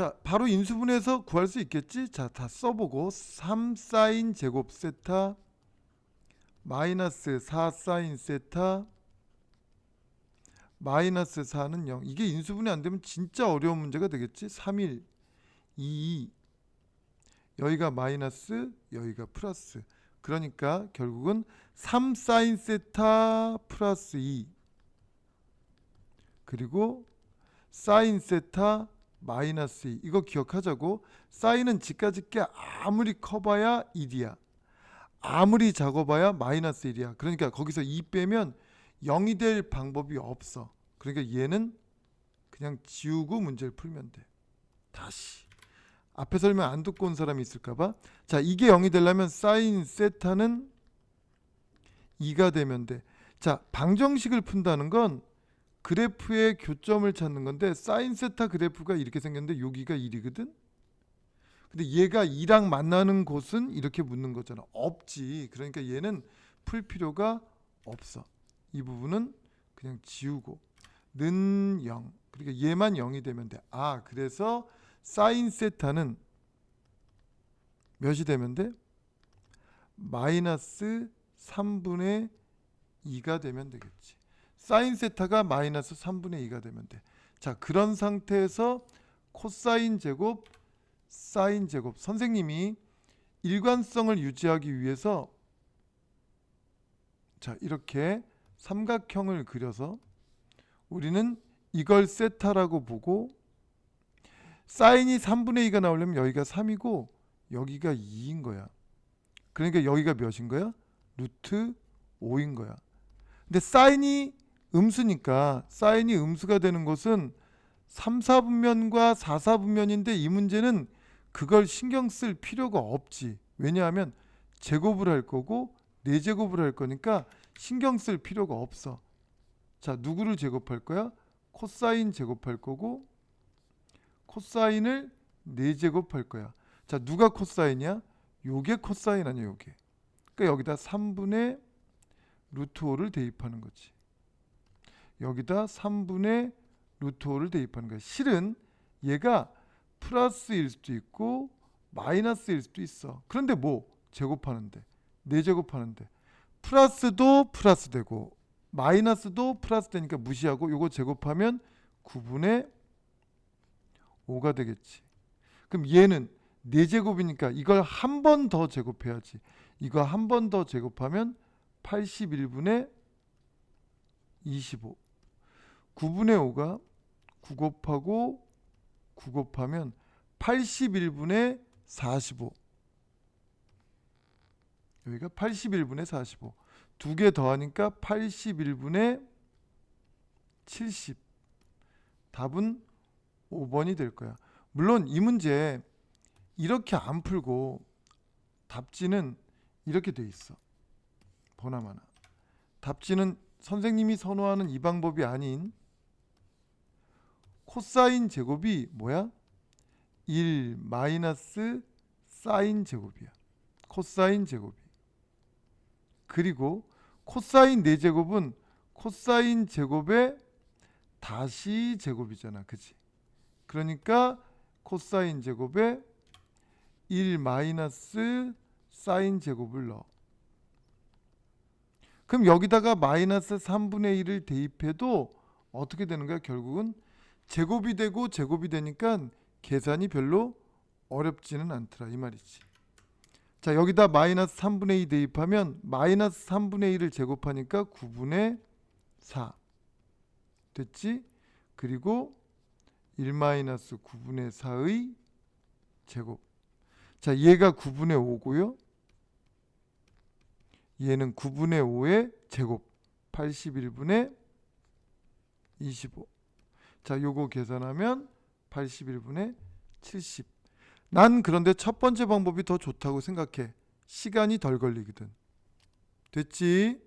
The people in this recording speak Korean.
자, 바로 인수분해해서 구할 수 있겠지? 자, 다 써보고 3 사인 제곱 세타 마이너스 4 사인 세타 마이너스 4는 0. 이게 인수분해 안 되면 진짜 어려운 문제가 되겠지? 3일 2 여기가 마이너스 여기가 플러스 그러니까 결국은 3 사인 세타 플러스 2 그리고 사인 세타 마이너스 2 이거 기억하자고. 사인은 지까지 게 아무리 커봐야 1이야. 아무리 작아봐야 마이너스 1이야. 그러니까 거기서 2 빼면 0이 될 방법이 없어. 그러니까 얘는 그냥 지우고 문제를 풀면 돼. 다시. 앞에 설명 안 듣고 온 사람이 있을까봐. 자 이게 0이 되려면 사인 세타는 2가 되면 돼자 방정식을 푼다는 건 그래프의 교점을 찾는 건데 사인 세타 그래프가 이렇게 생겼는데 여기가 1이거든 근데 얘가 2랑 만나는 곳은 이렇게 묻는 거잖아 없지 그러니까 얘는 풀 필요가 없어 이 부분은 그냥 지우고 는 0. 그러니까 얘만 0이 되면 돼. 아, 그래서 사인 세타는 몇이 되면 돼? 마이너스 3분의 2가 되면 되겠지. 사인 세타가 마이너스 3분의 2가 되면 돼. 자, 그런 상태에서 코사인 제곱, 사인 제곱. 선생님이 일관성을 유지하기 위해서 자, 이렇게 삼각형을 그려서 우리는 이걸 세타라고 보고 사인이 3분의 2가 나오려면 여기가 3이고 여기가 2인 거야. 그러니까 여기가 몇인 거야? 루트 5인 거야. 근데 사인이 음수니까 사인이 음수가 되는 것은 3, 4분면과 4, 4분면인데 이 문제는 그걸 신경 쓸 필요가 없지. 왜냐하면 제곱을 할 거고 4제곱을 할 거니까 신경 쓸 필요가 없어. 자, 누구를 제곱할 거야? 코사인 제곱할 거고 코사인을 4제곱할 거야. 자, 누가 코사인이야? 요게 코사인 아니야, 요게. 그러니까 여기다 3분의 루트 5를 대입하는 거지. 여기다 3분의 루트 5를 대입하는 거야. 실은 얘가 플러스일 수도 있고 마이너스일 수도 있어. 그런데 뭐 제곱하는데 4제곱하는데 플러스도 플러스 되고 마이너스도 플러스 되니까 무시하고 요거 제곱하면 9분의 5가 되겠지. 그럼 얘는 4제곱이니까 이걸 한 번 더 제곱해야지. 이거 한 번 더 제곱하면 81분의 25. 9분의 5가 9 곱하고 9 곱하면 81분의 45. 여기가 81분의 45. 두 개 더하니까 81분의 70. 답은 5번이 될 거야. 물론 이 문제 이렇게 안 풀고 답지는 이렇게 돼 있어. 보나마나. 답지는 선생님이 선호하는 이 방법이 아닌 코사인 제곱이 뭐야? 1 마이너스 사인 제곱이야. 코사인 제곱이. 그리고 코사인 4제곱은 코사인 제곱의 다시 제곱이잖아. 그지? 그러니까 코사인 제곱에 1 마이너스 사인 제곱을 넣어. 그럼 여기다가 마이너스 3분의 1을 대입해도 어떻게 되는 거야? 결국은 제곱이 되고 제곱이 되니까 계산이 별로 어렵지는 않더라 이 말이지. 자 여기다 마이너스 3분의 2 대입하면 마이너스 3분의 1을 제곱하니까 9분의 4 됐지? 그리고 1 마이너스 9분의 4의 제곱. 자 얘가 9분의 5고요. 얘는 9분의 5의 제곱 81분의 25. 자, 요거 계산하면 81분의 70. 난 그런데 첫 번째 방법이 더 좋다고 생각해. 시간이 덜 걸리거든. 됐지?